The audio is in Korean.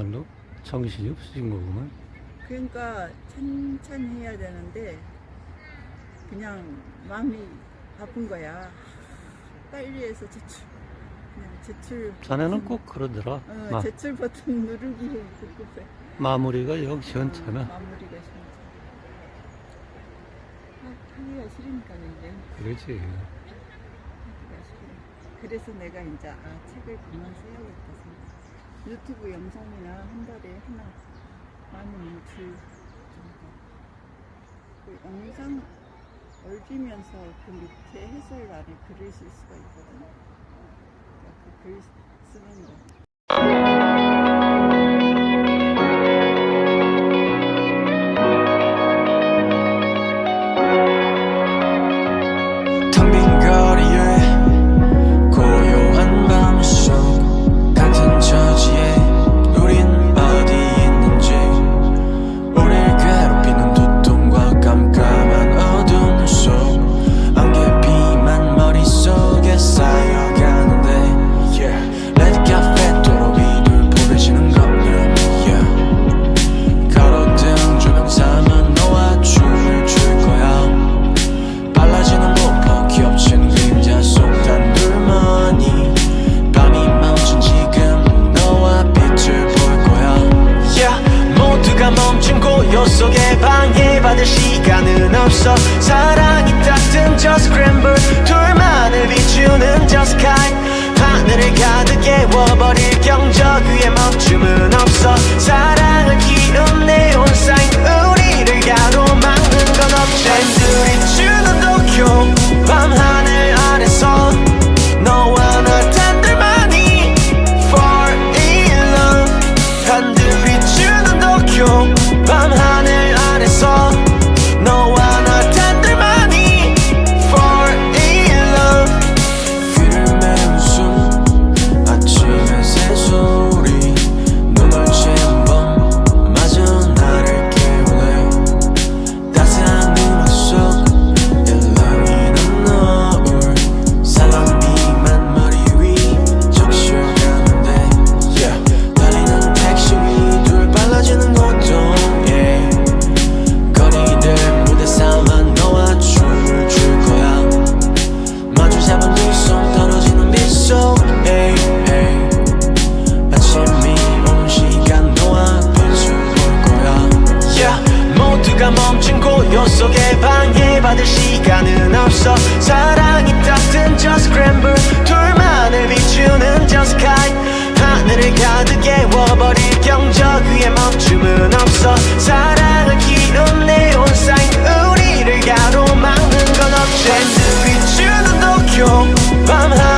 말로 정신이 없으신 거구만. 그러니까 천천히 해야 되는데 그냥 마음이 바쁜 거야. 빨리 해서 제출 그냥 제출 자네는 버튼, 꼭 그러더라. 어, 마, 제출 버튼 누르기 급급해. 마무리가 영 시원찮아. 어, 마무리가 싫어. 하기가 싫으니까 이제 그러지. 하기가 싫어. 그래서 내가 이제 아 책을 그만 써야겠다 생각. 유튜브 영상이나 한 달에 하나 많은 일출 정도. 그 영상 올리면서 그 밑에 해설란에 글을 쓸 수가 있거든. 그러니까 그 글 쓰는 거. 방해받을 시간은 없어. 사랑이 따뜻한 just scramble. 둘만을 비추는 just sky. 하늘을 가득 깨워버릴 경적 위에 멈춤은 없어 멈춘 고요 속에 방해받을 시간은 없어. 사랑이 따뜻한 just scramble. 둘만을 비추는 just kite. 하늘을 가득 깨워버릴 경적 위에 멈춤은 없어. 사랑을 키운 네온 사인 우리를 가로막는 건 없지. 비추는 도쿄 밤하